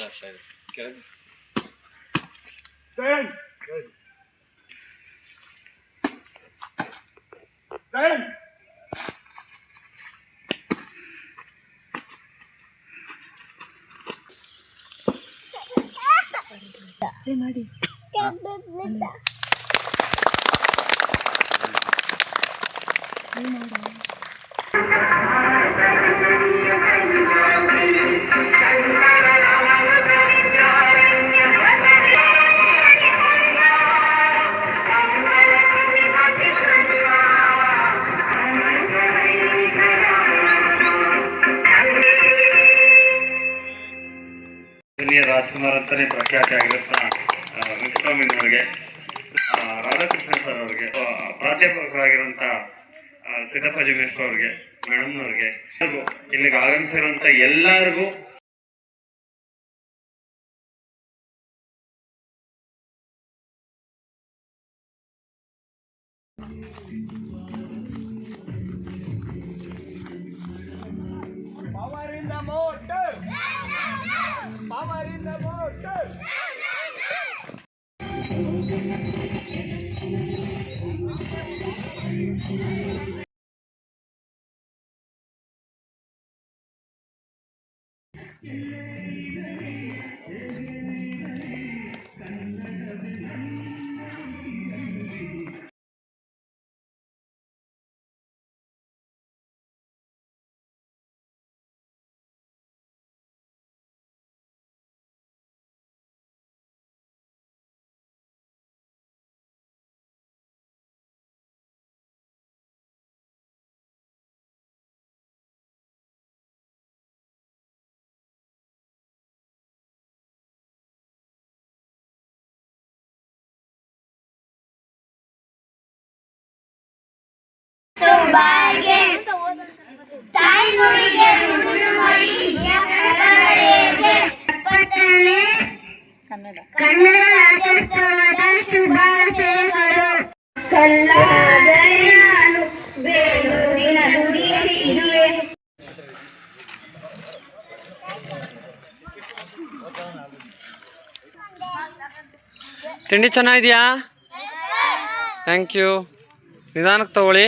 ಆಗ್ತಾ ಇದೆ ಕೆಳಗೆ ದುನಿಯಾ ರಾಜ್ಕುಮಾರ್ ಅಂತಾನೆ ಪ್ರಖ್ಯಾತಿ ಆಗಿರುತ್ತ ಅವರಿಗೆ ರಾಧಾಕೃಷ್ಣ ಸರ್ ಅವರಿಗೆ ಪ್ರಾಧ್ಯಾಪಕರಾಗಿರುವಂತ ಸಿದ್ದಪ್ಪ ಮೇಡಮ್ ಅವರಿಗೆ ಮೇಡಮ್ನವ್ರಿಗೆ ಎಲ್ಲರಿಗೂ, ಇಲ್ಲಿಗೆ ಆಗಮಿಸಿರುವಂತ ಎಲ್ಲರಿಗೂ Power அமரிந்த போட்டு ಎಪ್ಪತ್ತನೇ ಕನ್ನಡ. ರಾಜ್ಯೋತ್ಸವದ ಶುಭಾಶಯಗಳು. ಕನ್ನಡದಲ್ಲಿ ನಾನು ಬೇಲೂರಿನ ನುಡಿಯಲ್ಲಿ ಇರುವೆ ತಿಂಡಿ ಚೆನ್ನಾಗಿದೆಯಾ? ಥ್ಯಾಂಕ್ ಯು ನಿಧಾನಕ್ಕೆ ತಗೊಳ್ಳಿ.